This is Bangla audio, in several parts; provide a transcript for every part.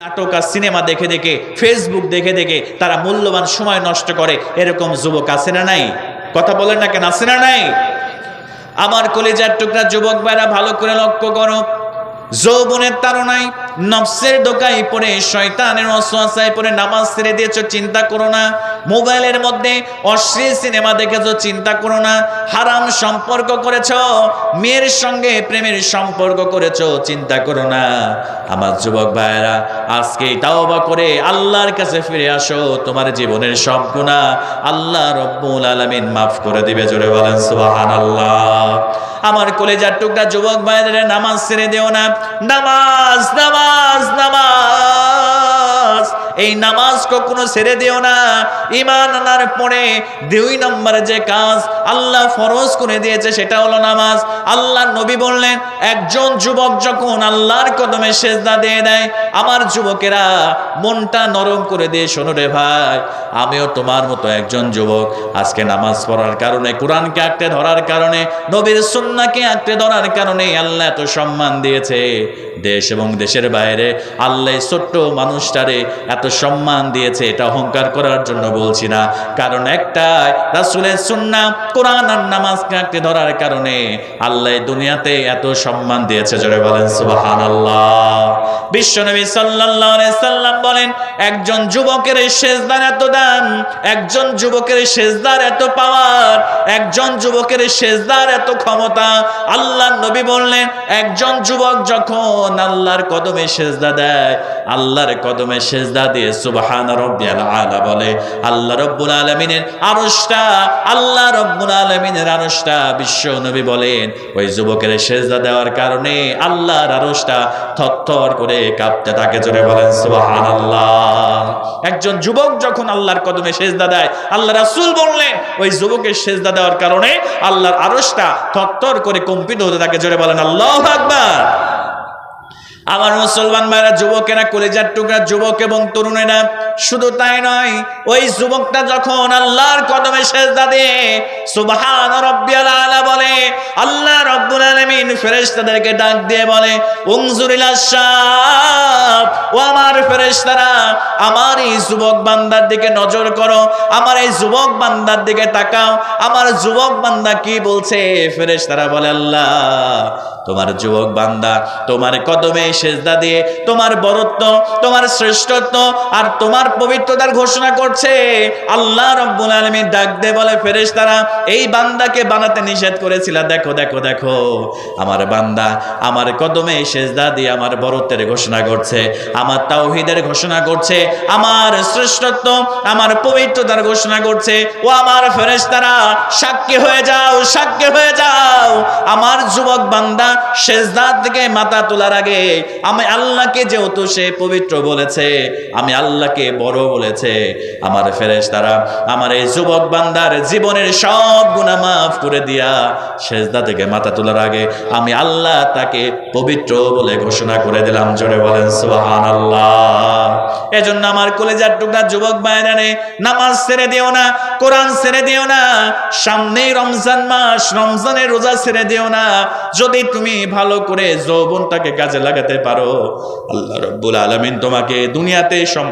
নাটক আর সিনেমা দেখে দেখে ফেসবুক দেখে দেখে তারা মূল্যবান সময় নষ্ট করে। এরকম যুবক আছে না নাই? কথা বলেন না কেন, আছে না নাই? আমার কলেজার টুকরা যুবক ভাইরা ভালো করে লক্ষ্য করো। যৌবনের তারনাই নফসের দোকায় পড়ে, শয়তানের অসহায় পড়ে নামাজ ছেড়ে দিয়েছ, চিন্তা করো না। মোবাইলের মধ্যে অশ্লীল সিনেমা দেখেছ, চিন্তা করো না। হারাম সম্পর্ক করেছ, মেয়ের সঙ্গে প্রেমের সম্পর্ক করেছ, চিন্তা করো না। আমার যুবক ভাইয়েরা, আজকে তাওবা করে আল্লাহর কাছে ফিরে আসো, তোমার জীবনের সব গুণা আল্লাহ রব্বুল আলামিন মাফ করে দিবে, জোরে বলেন সুবহানাল্লাহ। আমার কলেজার টুকরা যুবক ভাইদের নামাজ ছেড়ে দেও না। নামাজ নামাজ নামাজ। এই নামাজ কখনো ছেড়ে দিও না। ইমান আনার পরে দুই নম্বরে যে কাজ আল্লাহ ফরজ করে দিয়েছে, সেটা হলো নামাজ। আল্লাহ নবী বললেন, একজন যুবক যখন আল্লাহর কদমে সেজদা দিয়ে দেয়, আমার যুবকেরা মনটা নরম করে দিয়ে শোনো রে ভাই আমিও তোমার মতো একজন যুবক। আজকে নামাজ পড়ার কারণে, কোরআনকে আঁকড়ে ধরার কারণে, নবীর সুন্নাকে আঁকড়ে ধরার কারণে আল্লাহ এত সম্মান দিয়েছে। দেশ এবং দেশের বাইরে আল্লাহ ছোট্ট মানুষটারে এত সম্মান দিয়েছে, এটা অহংকার করার জন্য বলছি না। কারণ একটাই, রাসুলের সুন্না কোরআন আর নামাজকে আঁকড়ে ধরার কারণে আল্লাহ দুনিয়াতে এত সম্মান দিয়েছে। জোরে বলেন সুবাহান আল্লাহ বিশ্বনবী সাল্লাল্লাহু আলাইহি সাল্লাম বলেন, একজন যুবকের সেজদার এত দাম একজন যুবকের সেজদার এত পাওয়ার একজন যুবকের সেজদার এত ক্ষমতা। আল্লাহ নবী বললেন, একজন যুবক যখন আল্লাহর কদমে সেজদা দেয়, আল্লাহর কদমে সেজদা দিয়ে সুবহান আলা বলে। আল্লাহ রব্বুল আলামিনের আরশটা, আল্লাহ রব্বুল আলামিনের আরশটা বিশ্ব নবী বলেন। ওই যুবকের সেজদা দেওয়ার কারণে আল্লাহর আরশটা থরথর করে কাঁপতে থাকে, জোরে বলেন সুবহানাল্লাহ। একজন যুবক যখন আল্লাহর কদমে সেজদা দেয়। আল্লাহ রাসুল বললেন, ওই যুবকের সেজদা দেওয়ার কারণে আল্লাহর আরশটা থরথর করে কম্পিত হতে থাকে। জোরে বলেন, আল্লাহ আকবার! আমার মুসলমান ভাইরা, যুবকেরা, কলেজার টুকরা, যুবক এবং তরুণেরা, শুধু তাই নয়, ওই যুবকটা যখন আল্লাহর কদমে সেজদা দিয়ে সুবহান রাব্বিয়াল বলে। আল্লাহ আমার ফেরেশতারা যুবক বান্দা কি বলছে? ফেরেশতারা বলে, আল্লাহ, তোমার যুবক বান্দা, তোমার কদমে সেজদা দিয়ে তোমার বরত্ব, তোমার শ্রেষ্ঠত্ব আর তোমার পবিত্রতার ঘোষণা করছে। আল্লাহ রব্বুল আলমী ডাক দে বলে ফেরেশ তারা এই বান্দাকে বানাতে নিষেধ করেছিল। দেখো দেখো দেখো। আমার বান্দা, আমার কদমে সেজদা দিয়ে আমার বরত্বের ঘোষণা করছে, আমার তাওহিদের ঘোষণা করছে, আমার শ্রেষ্ঠত্ব, আমার পবিত্রতার ঘোষণা করছে। ও আমার ফেরেশতারা, সাক্ষী হয়ে যাও, সাক্ষী হয়ে যাও। আমার যুবক বান্দা সেজদার থেকে মাথা তোলার আগে আমি আল্লাহকে যেহেতু সে পবিত্র বলেছে, আমি আল্লাহকে বড় বলেছে। আমার ফেরেশতারা, আমার এই যুবক বান্দার জীবনের সব গুনাহ মাফ করে দিয়া সেজদা থেকে মাথা তোলার আগে আমি আল্লাহ তাকে পবিত্র বলে ঘোষণা করে দিলাম। জোরে বলেন, সুবহানাল্লাহ। এজন্য আমার কলেজার টুকরা যুবক ভাইরানে নামাজ ছেড়ে দিও না, কোরআন ছেড়ে দিও না, সামনেই রমজান মাস, রমজানের রোজা ছেড়ে দিও না। যদি তুমি ভালো করে যৌবনটাকে কাজে লাগাতে পারো, আল্লাহ রব্বুল আলামিন তোমাকে দুনিয়াতে সম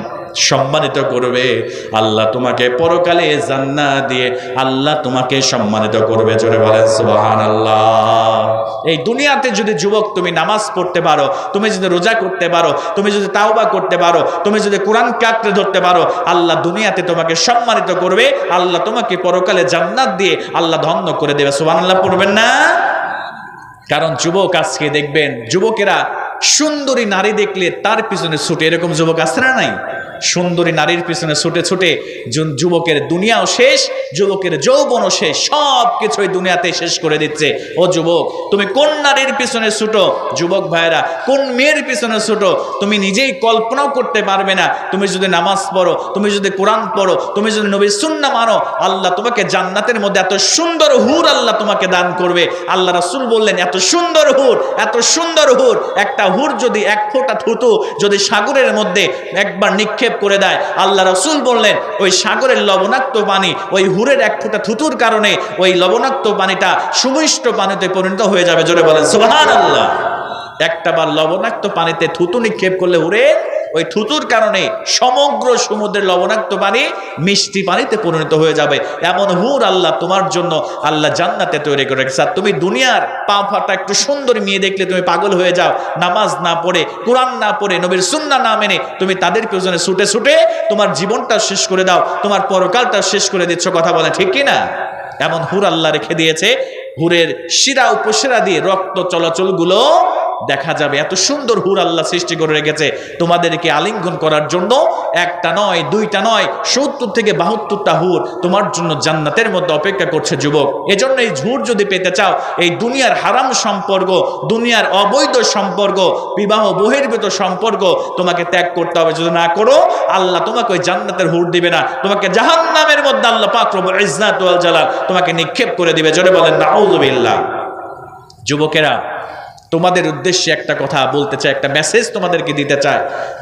সম্মানিত করবে। আল্লাহ তোমাকে পরকালে জান্নাত দিয়ে আল্লাহ তোমাকে সম্মানিত করবে। জোরে বলেন, সুবহানাল্লাহ। এই দুনিয়াতে যদি যুবক তুমি নামাজ পড়তে পারো, তুমি যদি রোজা করতে পারো, তুমি যদি তাওবা করতে পারো, তুমি যদি কোরআন কাটতে ধরতে পারো, আল্লাহ দুনিয়াতে তোমাকে সম্মানিত করবে। আল্লাহ তোমাকে পরকালে জান্নাত দিয়ে আল্লাহ ধন্য করে দেবে। সুবহানাল্লাহ, পড়বেন না? কারণ যুবক আজকে দেখবেন, যুবকেরা সুন্দরী নারী দেখলে তার পিছনে ছুটে, এরকম যুবক আসছে না নাই? সুন্দরী নারীর পিছনে ছুটে ছুটে যুবকের দুনিয়াও শেষ, যুবকের যৌবনও শেষ সব কিছুই দুনিয়াতে শেষ করে দিচ্ছে। ও যুবক, তুমি কোন নারীর পিছনে ছুটো? যুবক ভাইরা কোন মেয়ের পিছনে ছুটো? তুমি নিজেই কল্পনাও করতে পারবে না। তুমি যদি নামাজ পড়ো, তুমি যদি কোরআন পড়ো, তুমি যদি নবী সুন্না মানো, আল্লাহ তোমাকে জান্নাতের মধ্যে এত সুন্দর হুর আল্লাহ তোমাকে দান করবে। আল্লাহ রাসূল বললেন, এত সুন্দর হুর, এত সুন্দর হুর। একটা হুর যদি এক ফোঁটা থুতু, যদি সাগরের মধ্যে একবার নিক্ষেপ করে দেয়। আল্লাহ রসুল বললেন, ওই সাগরের লবণাক্ত পানি, ওই হুরের এক ফুটা থুতুর কারণে ওই লবণাক্ত পানিটা সুমিষ্ট পানিতে পরিণত হয়ে যাবে। জোরে বলেন সুবহান আল্লাহ একটা বার লবণাক্ত পানিতে থুতু নিক্ষেপ করলে হুরে ওই থুতুর কারণে সমগ্র সমুদ্রের লবণাক্ত পানি মিষ্টি পানিতে পরিণত হয়ে যাবে। এমন হুর আল্লাহ তোমার জন্য আল্লাহ জান্নাতে তৈরি করে রেখেছে। আর তুমি দুনিয়ার পা ফাটা একটু সুন্দর মেয়ে দেখলে তুমি পাগল হয়ে যাও। নামাজ না পড়ে, কোরআন না পড়ে, নবীর সুন্না না মেনে তুমি তাদের পেছনে ছুটে ছুটে তোমার জীবনটা শেষ করে দাও, তোমার পরকালটা শেষ করে দিচ্ছ কথা বলে, ঠিক কি না? এমন হুর আল্লাহ রেখে দিয়েছে। হুরের শিরা উপশিরা দিয়ে রক্ত চলাচলগুলো দেখা যাবে। এত সুন্দর হুর আল্লাহ সৃষ্টি করে রেখেছে। তোমাদেরকে আলিঙ্গন করার জন্য একটা নয়, দুইটা নয়, সত্তর থেকে বাহাত্তরটা হুর তোমার জন্য জান্নাতের মধ্যে অপেক্ষা করছে যুবক। এজন্য এই ঝুর যদি পেতে চাও, এই দুনিয়ার হারাম সম্পর্ক, দুনিয়ার অবৈধ সম্পর্ক, বিবাহ বহির্ভূত সম্পর্ক তোমাকে ত্যাগ করতে হবে। যদি না করো, আল্লাহ তোমাকে ওই জান্নাতের হুর দিবে না। তোমাকে জাহান্নামের মধ্যে আল্লাহ পাক রব্বুল ইজ্জাত ওয়াল জালাল তোমাকে নিক্ষেপ করে দিবে। জোরে বলেন, নাউযুবিল্লাহ। যুবকেরা তোমাদের উদ্দেশ্যে একটা কথা বলতে চাই, একটা মেসেজ তোমাদেরকে দিতে চাই।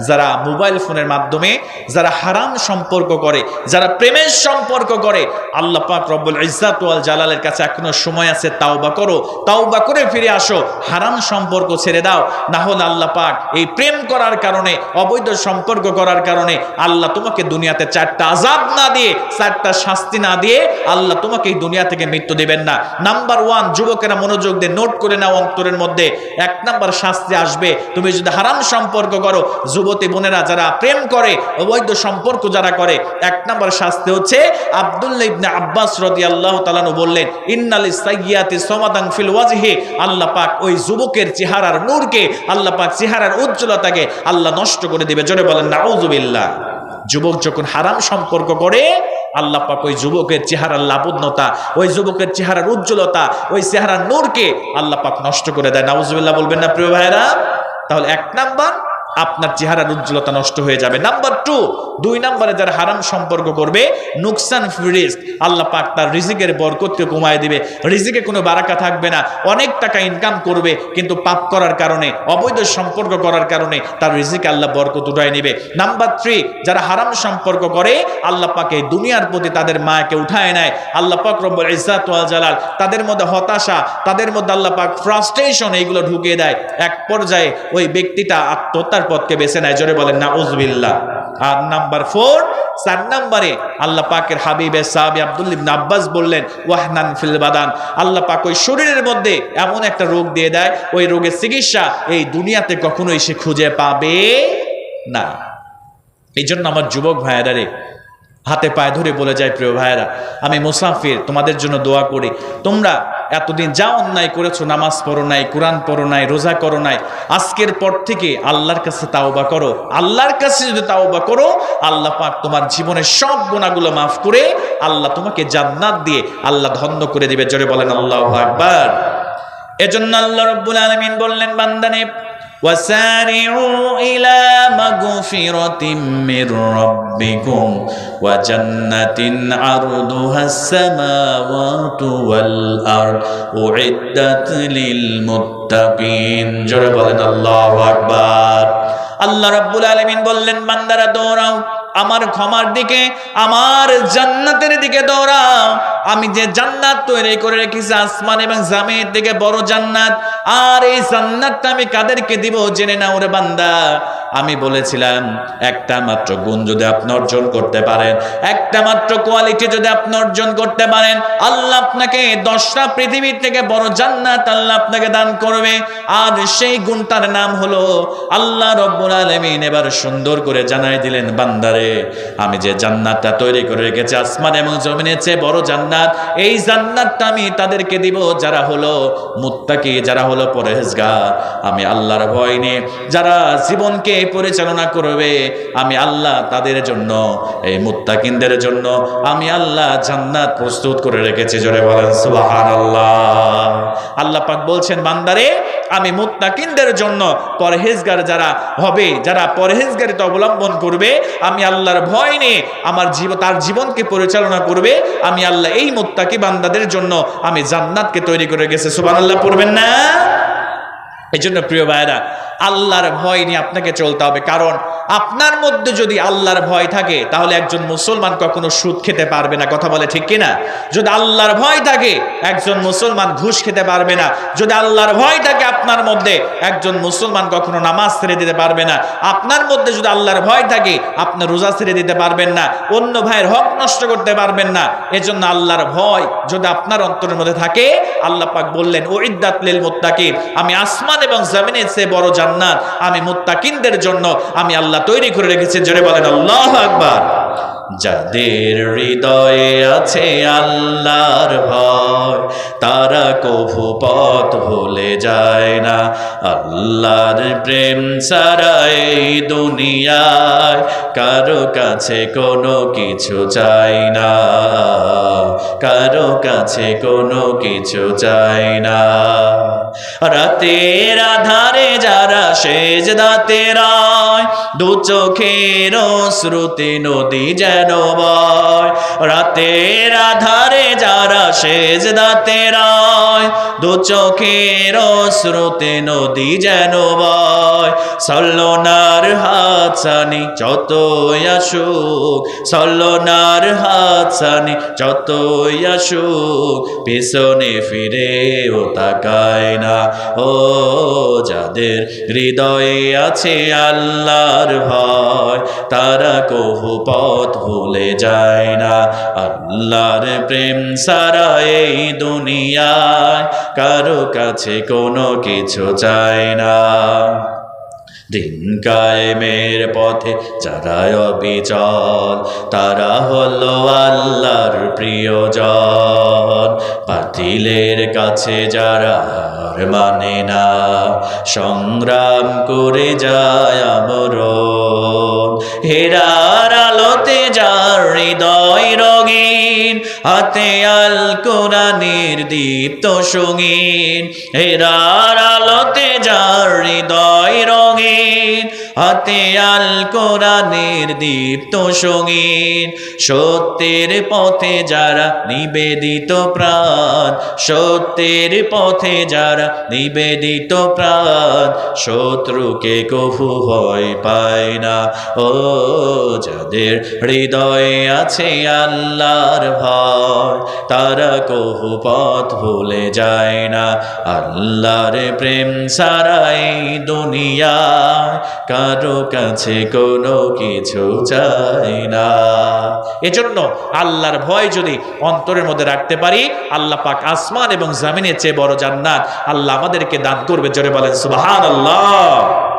যারা মোবাইল ফোনের মাধ্যমে, যারা হারাম সম্পর্ক করে, যারা প্রেমের সম্পর্ক করে, আল্লাহ পাক রব্বুল ইজ্জাত ওয়াল জালালের কাছে এখনও সময় আছে, তাওবা করো। তাওবা করে ফিরে আসো। হারাম সম্পর্ক ছেড়ে দাও। না হলে আল্লাহ পাক এই প্রেম করার কারণে, অবৈধ সম্পর্ক করার কারণে আল্লাহ তোমাকে দুনিয়াতে চারটা আজাব না দিয়ে, চারটা শাস্তি না দিয়ে আল্লাহ তোমাকে এই দুনিয়া থেকে মৃত্যু দেবেন না। নাম্বার ওয়ান, যুবকেরা মনোযোগ দিয়ে নোট করে নাও অন্তরের মধ্যে। এক নাম্বার শাস্তি আসবে। তুমি যদি হারাম সম্পর্ক করো, যুবতী বোনেরা যারা প্রেম করে, অবৈধ সম্পর্ক যারা করে, এক নাম্বার শাস্তি হচ্ছে আব্দুল্লাহ ইবনে আব্বাস রাদিয়াল্লাহু তাআলা বললেন, ইন্নাল সাইয়্যাতি সমাদান ফিল ওয়াজহি। আল্লাহ পাক ওই যুবকের চেহারার নূরকে, আল্লাহ পাক চেহারার উজ্জ্বলতাকে আল্লাহ নষ্ট করে দিবে। জোরে বলেন নাউযুবিল্লাহ যুবক যখন হারাম সম্পর্ক করে আল্লাহ পাক ওই যুবকের চেহারার লাবণ্যতা, ওই যুবকের চেহারার উজ্জ্বলতা, ওই চেহারার নূরকে আল্লাহ পাক নষ্ট করে দেয়। নাউজুবিল্লাহ বলবেন না, প্রিয় ভাইরা তাহলে এক নাম্বার আপনার চেহারার উজ্জ্বলতা নষ্ট হয়ে যাবে। নাম্বার টু দুই নাম্বারে যারা হারাম সম্পর্ক করবে, নুকসান রিস্ক আল্লাহ পাক তার রিজিকের বরকতকে কমায় দিবে। রিজিকে কোনো বারাকা থাকবে না। অনেক টাকা ইনকাম করবে, কিন্তু পাপ করার কারণে, অবৈধ সম্পর্ক করার কারণে তার রিজিকে আল্লাহ বরকত উঠায় নেবে। নাম্বার থ্রি যারা হারাম সম্পর্ক করে, আল্লাহ পাকে দুনিয়ার প্রতি তাদের মাকে উঠায় নেয়। আল্লাহ পাক রব্বুল ওয়াল জালাল, তাদের মধ্যে হতাশা, তাদের মধ্যে আল্লাহ পাক ফ্রাস্ট্রেশন এইগুলো ঢুকিয়ে দেয়। এক পর্যায়ে ওই ব্যক্তিটা আত্মহত্যার পথকে বেছে নেয়। জোরে বলেন না উজবিল্লাহ আর নাম্বার ফোর, চার নাম্বারে আল্লাহ পাকের হাবিবে সাহাবি আব্দুল ইবনে আব্বাস বললেন, ওয়াহনান ফিল বাদান। আল্লাহ পাক ওই শরীরের মধ্যে এমন একটা রোগ দিয়ে দেয়, ওই রোগের চিকিৎসা এই দুনিয়াতে কখনোই সে খুঁজে পাবে না। এই জন্য আমার যুবক ভাইয়েরা রে, হাতে পায়ে ধরে বলে যায়, প্রিয় ভাইয়েরা, আমি মুসাফির, তোমাদের জন্য দোয়া করি। তোমরা এতদিন যা অন্যায় করেছ, নামাজ পড়ো নাই, কোরআন পড়ো নাই, রোজা করো নাই, আজকের পর থেকে আল্লাহর কাছে তাওবা করো। আল্লাহর কাছে যদি তাওবা করো, আল্লাহ পাক তোমার জীবনের সব গুণাগুলো মাফ করে আল্লাহ তোমাকে জান্নাত দিয়ে আল্লাহ ধন্য করে দিবে। জোরে বলেন, আল্লাহ আকবার। এজন্য আল্লাহ রব্বুল আলামিন বললেন বান্দানে وسارعوا إلى مغفرة من ربكم وجنة عرضها السماوات والأرض أعدت للمتقين জোরে বলেন আল্লাহু আকবার আল্লাহ রাব্বুল আলামিন বললেন বান্দারা দৌড়াও আমার ক্ষমার দিকে, আমার জান্নাতের দিকে দৌড়াও। আমি যে জান্নাত তৈরি করে রেখেছি, আসমান এবং জামের দিকে বড় জান্নাত। আর এই জান্নাতটা আমি কাদেরকে দিব জেনে নাও রে বান্দা। আমি বলেছিলাম, একটা মাত্র গুণ যদি আপনি অর্জন করতে পারেন, একটা মাত্র কোয়ালিটি যদি আপনি অর্জন করতে পারেন, আল্লাহ আপনাকে দশটা পৃথিবীর থেকে বড় জান্নাত আল্লাহ আপনাকে দান করবে। আর সেই গুণটার নাম হলো আল্লাহ রব্বুল আলমিন। এবার সুন্দর করে জানাই দিলেন বান্দারে আমি যে জান্নাতটা তৈরি করে রেখেছি, আসমান এবং জমিনের চেয়ে বড় জান্নাত, এই জান্নাতটা আমি তাদেরকে দিব যারা হলো মুত্তাকি, যারা হলো পরেজগার আমি আল্লাহর ভয় নিয়ে যারা জীবনকে পরিচালনা করবে, আমি আল্লাহ তাদের জন্য, এই মুত্তাকিনদের জন্য, আমি আল্লাহ জান্নাত প্রস্তুত করে রেখেছি। জোরে বলেন, সুবহানাল্লাহ। আল্লাহ পাক বলছেন, বান্দারে আমি মুত্তাকিনদের জন্য পরহেজগার যারা হবে, যারা পরহেজগারিতা অবলম্বন করবে, আমি আল্লাহর ভয় নিয়ে আমার জীব, তার জীবনকে পরিচালনা করবে, আমি আল্লাহ এই মুত্তাকি বান্দাদের জন্য আমি জান্নাতকে তৈরি করে গেছে সুবান আল্লাহ পড়বেন না? এই জন্য প্রিয় ভাইরা আল্লাহর ভয় নিয়ে আপনাকে চলতে হবে। কারণ আপনার মধ্যে যদি আল্লাহর ভয় থাকে, তাহলে একজন মুসলমান কখনো সুদ খেতে পারবে না। কথা বলে ঠিক কিনা? যদি আল্লাহর ভয় থাকে, একজন মুসলমান ঘুষ খেতে পারবে না। যদি আল্লাহর ভয় থাকে আপনার মধ্যে, একজন মুসলমান কখনো নামাজ ছেড়ে দিতে পারবে না। আপনার মধ্যে যদি আল্লাহর ভয় থাকে, আপনি রোজা ছেড়ে দিতে পারবেন না। অন্য ভাইয়ের হক নষ্ট করতে পারবেন না। এজন্য আল্লাহর ভয় যদি আপনার অন্তরের মধ্যে থাকে, আল্লাহ পাক বললেন ও ইদ্দাত লিল মুত্তাকিন। আমি আসমান এবং জমিনের চেয়ে বড় জান্নাত। আমি মুত্তাকিনদের জন্য আমি আল্লাহ তৈরি করে রেখেছি। জোরে বলেন আল্লাহ আকবার। যাদের হৃদয়ে আছে আল্লাহর ভয়, তারা কভু পথ ভুলে যায় না। আল্লাহর প্রেম এই দুনিয়ায় কারও কাছে কোনো কিছু চাই না। কারও কাছে কোনো কিছু চাই না। রাতের আধারে যারা সেজ দাতে রায়, দু চোখের শ্রুতি নদী যেন বয় রাতের আধারে যারা সেজ দাতে রায় দু চোখের শ্রুতি নদী যেন বয়। সল্লনার আসুক, সল্লনার ফিরেও তাকায় না। ও যাদের হৃদয়ে আছে আল্লাহর ভয়, তারা কহু পথ ভুলে যায় না। আল্লাহর প্রেম সারা এই দুনিয়ায় কারও কাছে কোনো কিছু চায় না। দিন কায়েমের পথে যারা অবিচল। তারা হলো আল্লাহর প্রিয়জন। পাতিলের কাছে যারা হার মানে না, সংগ্রাম করে যায় আমর হেরার আলোতে হৃদয় রঙিন হাতে আল কোরআনের দীপ্ত সঙ্গীন। হেরার আলোতে যার হৃদয় রঙিন হাতে আল কোরআনের দীপ্ত সঙ্গীন সত্যের পথে যারা নিবেদিত প্রাণ, সত্যের পথে যারা নিবেদিত প্রাণ, শত্রুকে কভু ভয় পায় না। ও যাদের হৃদয়ে আছে আল্লাহর ভয়, তারা কহু পথ ভুলে যায় না। আল্লাহর প্রেম সারাই এই দুনিয়ায় কারও কাছে কোনো কিছু চাই না। এজন্য আল্লাহর ভয় যদি অন্তরের মধ্যে রাখতে পারি, আল্লাহ পাক আসমান এবং জামিনের চেয়ে বড় জান্নাত আল্লাহ আমাদেরকে দান করবে। জোরে বলেন, সুবহানাল্লাহ।